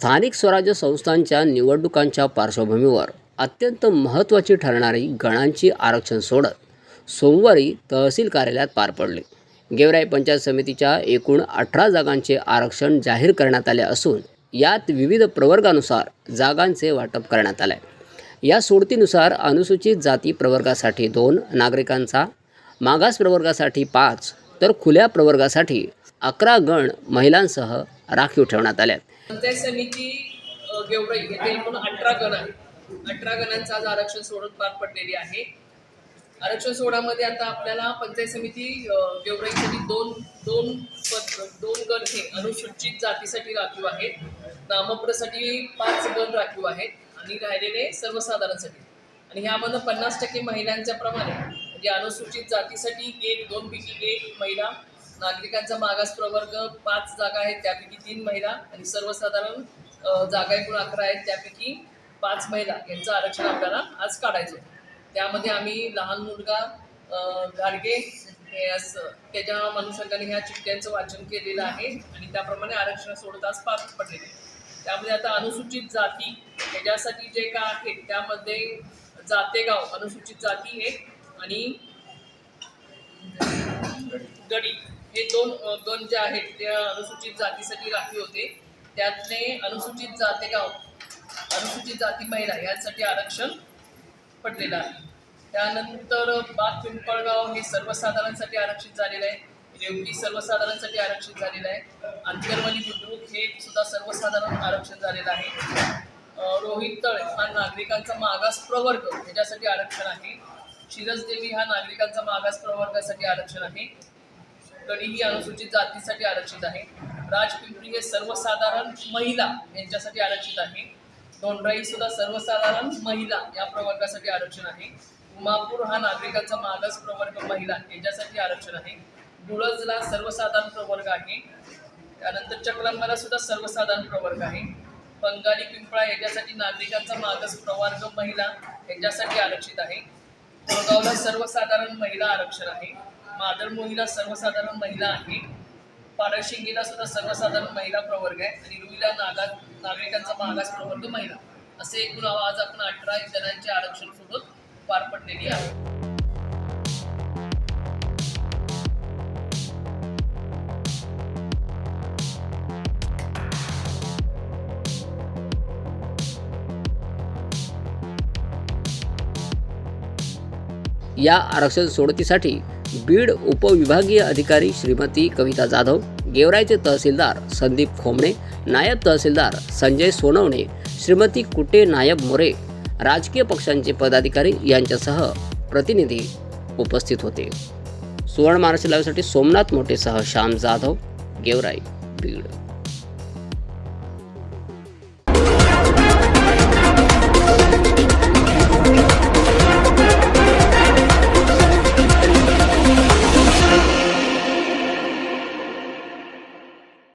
स्थानिक स्वराज्य संस्थांच्या निवडणुकांच्या पार्श्वभूमीवर अत्यंत महत्त्वाची ठरणारी गणांची आरक्षण सोडत सोमवारी तहसील कार्यालयात पार पडली. गेवराई पंचायत समितीच्या एकूण अठरा जागांचे आरक्षण जाहीर करण्यात आले असून यात विविध प्रवर्गानुसार जागांचे वाटप करण्यात आले. या सोडतीनुसार अनुसूचित जाती प्रवर्गासाठी दोन नागरिकांचा मागास प्रवर्गासाठी पाच तर खुल्या प्रवर्गासाठी अकरा गण महिलांसह राखीव ठेवण्यात आल्यात पंचायत समिती गेवराई येथे एकूण अठरा गण अठरा गणांचा आज आरक्षण सोडून पार पडलेली आहे. आरक्षण सोडामध्ये आता आपल्याला पंचायत समिती अ, गेवराईसाठी दोन दोन पद दोन गण हे अनुसूचित जातीसाठी राखीव आहेत. नामप्रसाठी पाच गण राखीव आहेत आणि राहिलेले सर्वसाधारणसाठी. आणि ह्यामधनं पन्नास टक्के महिलांच्या प्रमाणे म्हणजे अनुसूचित जातीसाठी एक दोन पैकी एक महिला नागरिकांचा मागास प्रवर्ग पाच जागा आहेत त्यापैकी तीन महिला आणि सर्वसाधारण जागा एकूण अकरा आहेत त्यापैकी पाच महिला यांचं आरक्षण आपल्याला आज काढायचं त्यामध्ये आम्ही लहान मुलगा गाडगे हे असं त्याच्या अनुषंगाने ह्या चिठ्ठ्यांचं वाचन केलेलं आहे आणि त्याप्रमाणे आरक्षण सोडत आज पार पडलेले त्यामध्ये आता अनुसूचित जाती त्याच्यासाठी जे काय आहे त्यामध्ये जातेगाव अनुसूचित जाती आहे आणि गडी. हे दोन गण जे आहेत ते अनुसूचित जातीसाठी राखीव होते. त्यातले अनुसूचित जातेगाव अनुसूचित जाती महिला यासाठी आरक्षण पडलेलं आहे. त्यानंतर बाग पिंपळगाव हे सर्वसाधारणसाठी आरक्षित झालेलं आहे. रेवटी सर्वसाधारणसाठी आरक्षित झालेलं आहे. आंतरवली बुद्रुक हे सुद्धा सर्वसाधारण आरक्षण झालेलं आहे. रोहित तळ हा नागरिकांचा मागास प्रवर्ग ह्याच्यासाठी आरक्षण आहे. शिरसदेवी हा नागरिकांचा मागास प्रवर्गासाठी आरक्षण आहे. गडी ही अनुसूचित जातीसाठी आरक्षित आहे. राजपिंपरी हे सर्वसाधारण महिला यांच्यासाठी आरक्षित आहे. दोंडराई सुद्धा सर्वसाधारण महिला या प्रवर्गासाठी आरक्षण आहे. उमापूर हा नागरिकांचा मागास प्रवर्ग महिला यांच्यासाठी आरक्षण आहे. डुळजला सर्वसाधारण प्रवर्ग आहे. त्यानंतर चकलंबाला सुद्धा सर्वसाधारण प्रवर्ग आहे. बंगाली पिंपळा याच्यासाठी नागरिकांचा मागास प्रवर्ग महिला यांच्यासाठी आरक्षित आहे. कोळगावला सर्वसाधारण महिला आरक्षण आहे. मादरमोहीला सर्वसाधारण महिला आहे. पारशिंगीला सुद्धा सर्वसाधारण महिला प्रवर्ग आहे आणि रुईला नागा नागरिकांचा मागास प्रवर्ग महिला. असे एकूण आज आपण अठरा जणांचे आरक्षण सोडून पार पडलेली आहे. या आरक्षण सोडतीसाठी बीड उपविभागीय अधिकारी श्रीमती कविता जाधव गेवराईचे तहसीलदार संदीप खोमणे नायब तहसीलदार संजय सोनवणे श्रीमती कुटे नायब मोरे राजकीय पक्षांचे पदाधिकारी यांच्यासह प्रतिनिधी उपस्थित होते. सुवर्ण महाराष्ट्र लाईव्हसाठी सोमनाथ मोठेसह श्याम जाधव गेवराई बीड.